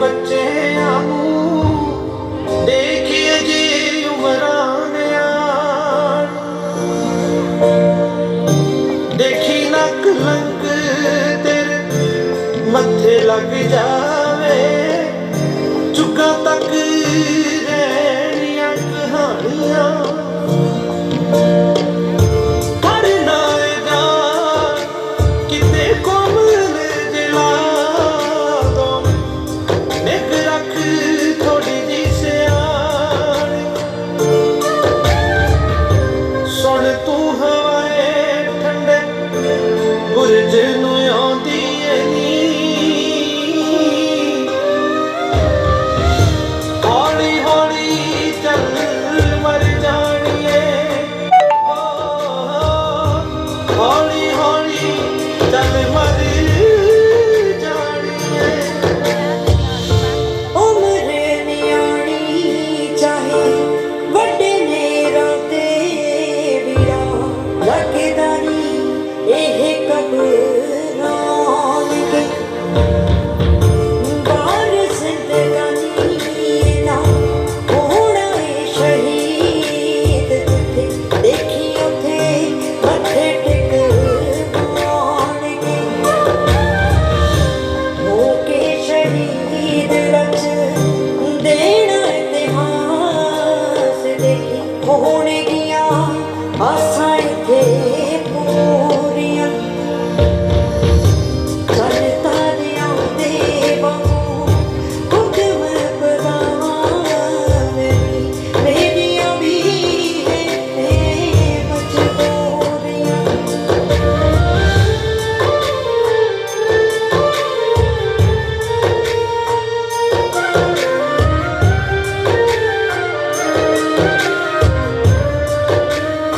ਬੱਚਿਆਂ ਨੂੰ ਦੇਖੀਏ ਜੀ ਉਮਰਾਂ ਨੇ ਦੇਖੀ ਨਾ ਕਲੰਕ ਤੇਰੇ ਮੱਥੇ ਲੱਗ ਜਾਵੇ, ਚੁੱਕਾ ਤੱਕ ਰਹਿਣੀਆਂ Nossa.